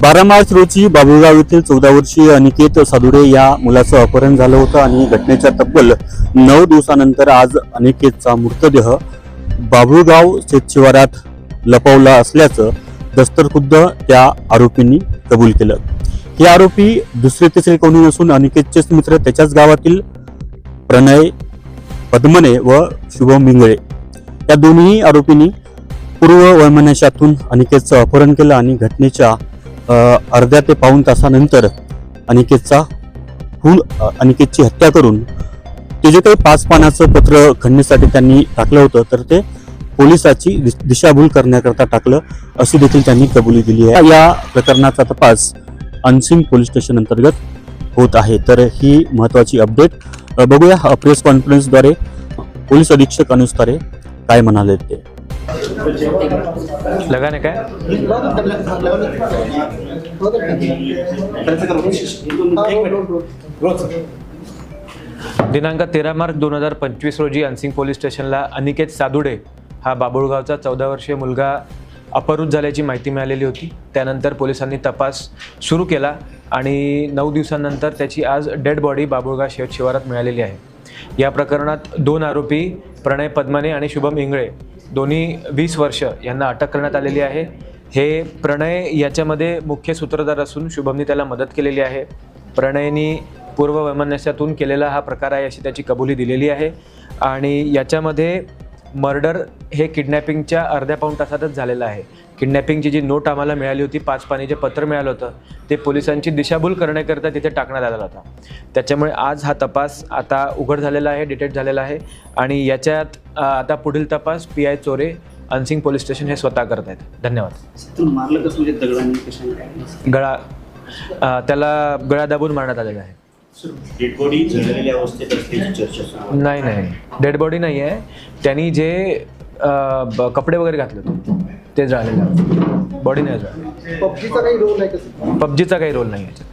बारा मार्च रोजी बाबुळगाव येथील चौदा वर्षीय अनिकेत सादुरे या मुलाचं अपहरण झालं होतं आणि घटनेच्या तब्बल नऊ दिवसानंतर आज अनिकेतचा मृतदेह बाबुळगाव शेतशिवारात लपवला असल्याचं दस्तरखुद्द त्या आरोपींनी कबूल केलं. हे आरोपी दुसरे तिसरे कोणी नसून अनिकेतचेच मित्र त्याच्याच गावातील प्रणय पद्मने व शुभम मिंगळे. या दोन्ही आरोपींनी पूर्व वैमनशातून अनिकेतचं अपहरण केलं आणि घटनेच्या अर्ध्या ते पाऊण तासानंतर अनिकेतचा फूल अनिकेतची हत्या करून ते जे काही पाच पानाचं पत्र खंडणीसाठी त्यांनी टाकलं होतं तर ते पोलिसाची दिश- दिशाभूल करण्याकरता टाकलं अशी देखील त्यांनी कबुली दिली आहे. या प्रकरणाचा तपास अनसिंग पोलीस स्टेशन अंतर्गत होत आहे. तर ही महत्वाची अपडेट. बघूया प्रेस कॉन्फरन्सद्वारे पोलीस अधीक्षक अनुस्तारे काय म्हणाले ते. लगाने काय दिनांक तेरा मार्च दोन हजार पंचवीस रोजी अनसिंग पोलीस स्टेशनला अनिकेत सादुडे हा बाबुळगावचा चौदा वर्षीय मुलगा अपहृत झाल्याची माहिती मिळालेली होती. त्यानंतर पोलिसांनी तपास सुरू केला आणि नऊ दिवसांनंतर त्याची आज डेड बॉडी बाबुळगाव शेत शिवारात मिळालेली आहे. या प्रकरणात दोन आरोपी प्रणय पद्माने आणि शुभम इंगळे दोन्ही वीस वर्ष यांना अटक करण्यात आलेली आहे. हे प्रणय याच्यामध्ये मुख्य सूत्रधार असून शुभमनी त्याला मदत केलेली आहे. प्रणयनी पूर्व वैमनस्यातून केलेला हा प्रकार आहे अशी त्याची कबुली दिलेली आहे. आणि याच्यामध्ये मर्डर हे किडनॅपिंगच्या अर्ध्या पाऊण तासातच झालेलं आहे. किडनॅपिंगची जी नोट आम्हाला मिळाली होती पाच पाणी जे पत्र मिळालं होतं ते पोलिसांची दिशाभूल करण्याकरता तिथे टाकण्यात आलेला होता. त्याच्यामुळे आज हा तपास आता उघड झालेला आहे डिटेक्ट झालेला आहे. आणि याच्यात आता पुढील तपास P I Chore Ansing police station हे स्वतः करत आहेत धन्यवाद. तू मारलं कसं म्हणजे दगडाने कशाने काय? गळा त्याला गळा दाबून मारण्यात आलेला आहे. नाही नाही. डेड बॉडी नाही आहे त्यांनी जे कपडे वगैरे घातले होते ते जाळलेलं बॉडी नाही जाळली. पबजीचा काही रोल आहे कसं पबजीचा काही रोल नाही याच्यात.